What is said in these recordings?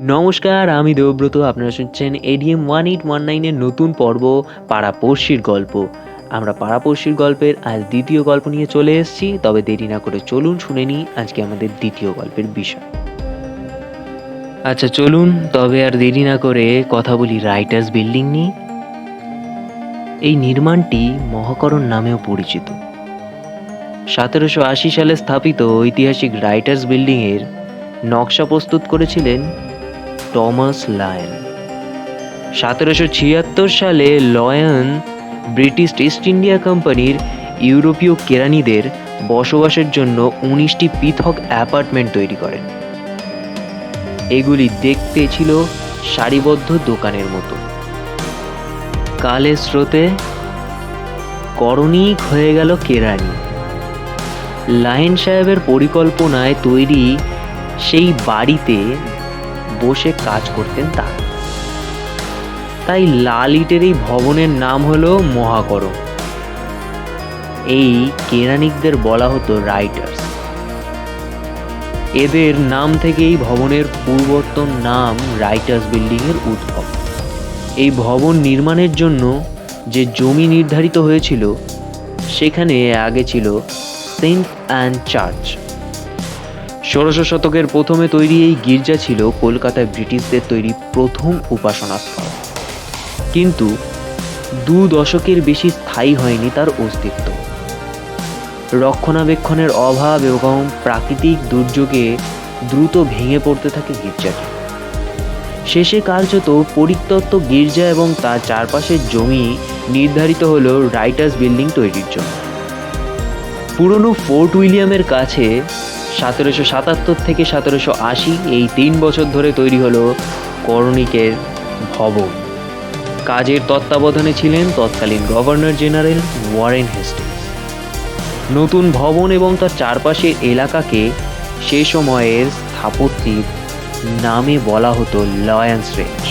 নমস্কার, আমি দেবব্রত, আপনারা শুনছেন এডিএম ওয়ান এইট ওয়ান নাইনের নতুন পর্ব, পাড়াপড়শির গল্প। আমরা পাড়াপড়শির গল্পের আজ দ্বিতীয় গল্প নিয়ে চলে এসেছি, তবে দেরি না করে চলুন শুনে নিই আজকে আমাদের দ্বিতীয় গল্পের বিষয়। আচ্ছা চলুন, তবে আর দেরি না করে কথা বলি রাইটার্স বিল্ডিং নিয়ে। এই নির্মাণটি মহাকরণ নামেও পরিচিত। সতেরোশো আশি সালে স্থাপিত ঐতিহাসিক রাইটার্স বিল্ডিংয়ের নকশা প্রস্তুত করেছিলেন টমাস লায়ন। সতেরোশো ছিয়াত্তর সালে লয়ন ব্রিটিশ ইস্ট ইন্ডিয়া কোম্পানির ইউরোপীয় কেরানিদের বসবাসের জন্য উনিশটি পৃথক অ্যাপার্টমেন্ট তৈরি করেন। এগুলি দেখতে ছিল সারিবদ্ধ দোকানের মতো। কালের স্রোতে করণিক হয়ে গেল কেরানি। লায়ন সাহেবের পরিকল্পনায় তৈরি সেই বাড়িতে বসে কাজ করতেন তারা। তাই লাল ইটের এই ভবনের নাম হলো মহাকরণ। এই কেরানিকদের বলা হতো রাইটার্স। এদের নাম থেকেই ভবনের পূর্বতন নাম রাইটার্স বিল্ডিং এর উদ্ভব। এই ভবন নির্মাণের জন্য যে জমি নির্ধারিত হয়েছিল, সেখানে আগে ছিল সেন্ট অ্যান্ড চার্চ। ষোড়শ শতকের প্রথমে তৈরি এই গির্জা ছিল কলকাতায় ব্রিটিশদের তৈরি প্রথম উপাসনা স্থল কিন্তু দু দশকের বেশি স্থায়ী হয়নি তার অস্তিত্ব। রক্ষণাবেক্ষণের অভাব এবং প্রাকৃতিক দুর্যোগে দ্রুত ভেঙে পড়তে থাকে গির্জাটি। শেষে কার্যত পরিত্যক্ত গির্জা এবং তার চারপাশের জমি নির্ধারিত হলো রাইটার্স বিল্ডিং তৈরির জন্য। পুরনো ফোর্ট উইলিয়ামের কাছে সতেরোশো সাতাত্তর থেকে সতেরোশো আশি, এই তিন বছর ধরে তৈরি হলো করণিকের ভবন। কাজের তত্ত্বাবধানে ছিলেন তৎকালীন গভর্নর জেনারেল ওয়ারেন হেস্টিংস। নতুন ভবন এবং তার চারপাশের এলাকাকে সে সময়ের স্থাপত্যিক নামে বলা হতো লয়ান্স রেঞ্জ।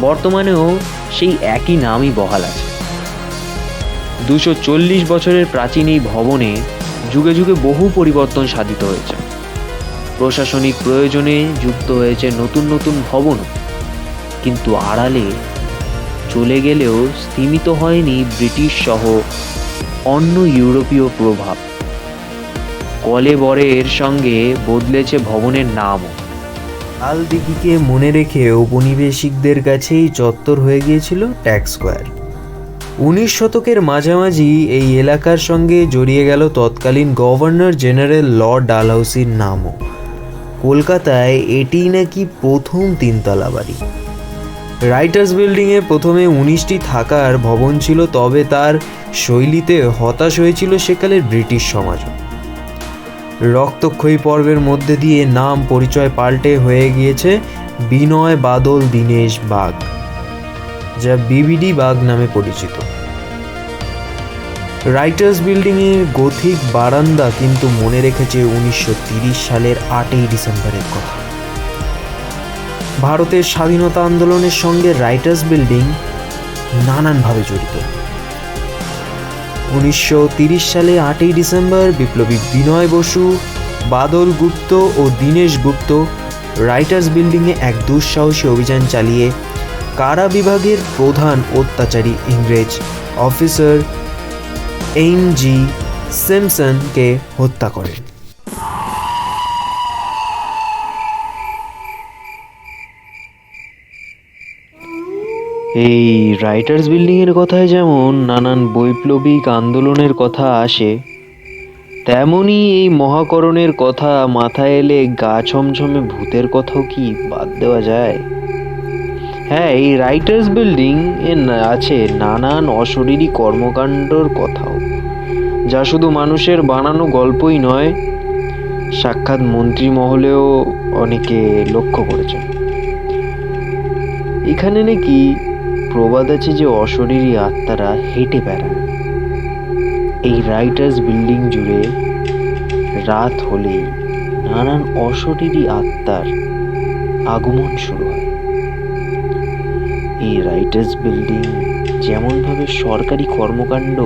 বর্তমানেও সেই একই নামই বহাল আছে। দুশো চল্লিশ বছরের প্রাচীন এই ভবনে যুগে যুগে বহু পরিবর্তন সাধিত হয়েছে। প্রশাসনিক প্রয়োজনে যুক্ত হয়েছে নতুন নতুন ভবন। কিন্তু আড়ালে চলে গেলেও স্তীমিত হয়নি ব্রিটিশ সহ অন্য ইউরোপীয় প্রভাব। কলেবরের সঙ্গে বদলেছে ভবনের নামও। লাল দিঘিকে মনে রেখে ঔপনিবেশিকদের কাছেই চত্বর হয়ে গিয়েছিল ট্যাক্স স্কোয়ার। উনিশ শতকের মাঝামাঝি এই এলাকার সঙ্গে জড়িয়ে গেল তৎকালীন গভর্নর জেনারেল লর্ড ডালহাউসির নামও। কলকাতায় এটি নাকি প্রথম তিনতলা বাড়ি। রাইটার্স বিল্ডিংয়ে প্রথমে উনিশটি থাকার ভবন ছিল, তবে তার শৈলীতে হতাশ হয়েছিল সেকালের ব্রিটিশ সমাজ রক্তক্ষয়ী পর্বের মধ্যে দিয়ে নাম পরিচয় পাল্টে হয়ে গিয়েছে বিনয় বাদল দীনেশ বাগ। যা বিবিডি বাগ নামে পরিচিত। রাইটার্স বিল্ডিংয়ে গথিক বারান্দা কিন্তু মনে রেখেছে উনিশশো সালের আটই ডিসেম্বরের কথা। ভারতের স্বাধীনতা আন্দোলনের সঙ্গে রাইটার্স বিল্ডিং নানানভাবে জড়িত। উনিশশো সালে আটই ডিসেম্বর বিপ্লবী বিনয় বসু, বাদল গুপ্ত ও দীনেশ গুপ্ত রাইটার্স বিল্ডিংয়ে এক দুঃসাহসী অভিযান চালিয়ে কারা বিভাগের প্রধান অত্যাচারী ইংরেজ অফিসার এম জি সিমসনকে হত্যা করেন এই রাইটার্স বিল্ডিংয়ের কথায় যেমন নানান বৈপ্লবিক আন্দোলনের কথা আসে, তেমনই এই মহাকরণের কথা মাথায় এলে গা ছমছমে ভূতের কথাও কি বাদ দেওয়া যায়? হ্যাঁ এই রাইটার্স বিল্ডিং এ আছে নানান অশরীরী কর্মকাণ্ডর কথাও, যা শুধু মানুষের বানানো গল্পই নয়, সাক্ষাৎ মন্ত্রী মহলেও অনেকে লক্ষ্য করেছেন। এখানে নাকি প্রবাদ আছে যে অশরীরী আত্মারা হেঁটে বেড়ায় এই রাইটার্স বিল্ডিং জুড়ে রাত হলেই নানান অশরীরী আত্মার আগমন শুরু হয়। এই রাইটার্স বিল্ডিং যেমনভাবে সরকারি কর্মকাণ্ড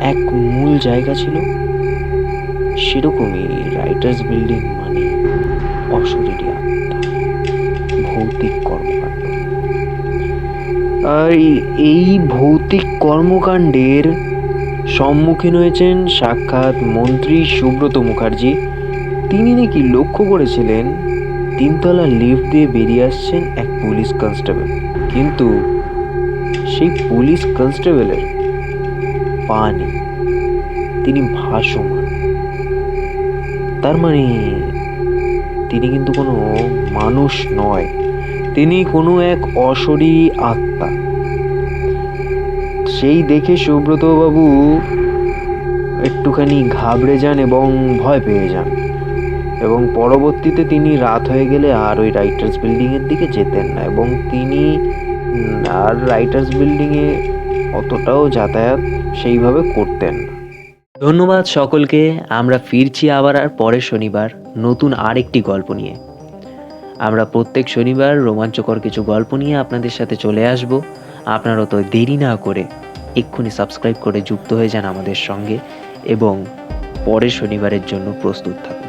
এক মূল জায়গা ছিল, সেরকমই রাইটার্স বিল্ডিং মানে অশরীরী আত্মা, ভৌতিক কর্মকাণ্ড। আর এই- ভৌতিক কর্মকাণ্ডের সম্মুখীন হয়েছেন সাক্ষাৎ মন্ত্রী সুব্রত মুখার্জি। তিনি নাকি লক্ষ্য করেছিলেন, তিনতলা লিফট দিয়ে বেরিয়ে আসছেন এক পুলিশ কনস্টেবল কিন্তু সেই পুলিশ কনস্টেবলের পা নেই। তিনি ভাসমান। তার মানে তিনি কিন্তু কোনো মানুষ নয়। তিনি কোনো এক অশরীরী আত্মা। সেই দেখে সুব্রত বাবু একটুখানি ঘাবড়ে যান এবং ভয় পেয়ে যান। এবং পরবর্তীতে তিনি রাত হয়ে গেলে আর ওই রাইটার্স বিল্ডিংয়ের দিকে যেতেন না এবং তিনি আর রাইটার্স বিল্ডিংয়ে অতটাও যাতায়াত সেইভাবে করতেন ধন্যবাদ সকলকে, আমরা ফিরছি আবার আর পরের শনিবার নতুন আরেকটি গল্প নিয়ে। আমরা প্রত্যেক শনিবার রোমাঞ্চকর কিছু গল্প নিয়ে আপনাদের সাথে চলে আসব। আপনারা তো দেরি না করে এক্ষুনি সাবস্ক্রাইব করে যুক্ত হয়ে যান আমাদের সঙ্গে এবং পরের শনিবারের জন্য প্রস্তুত থাকুন।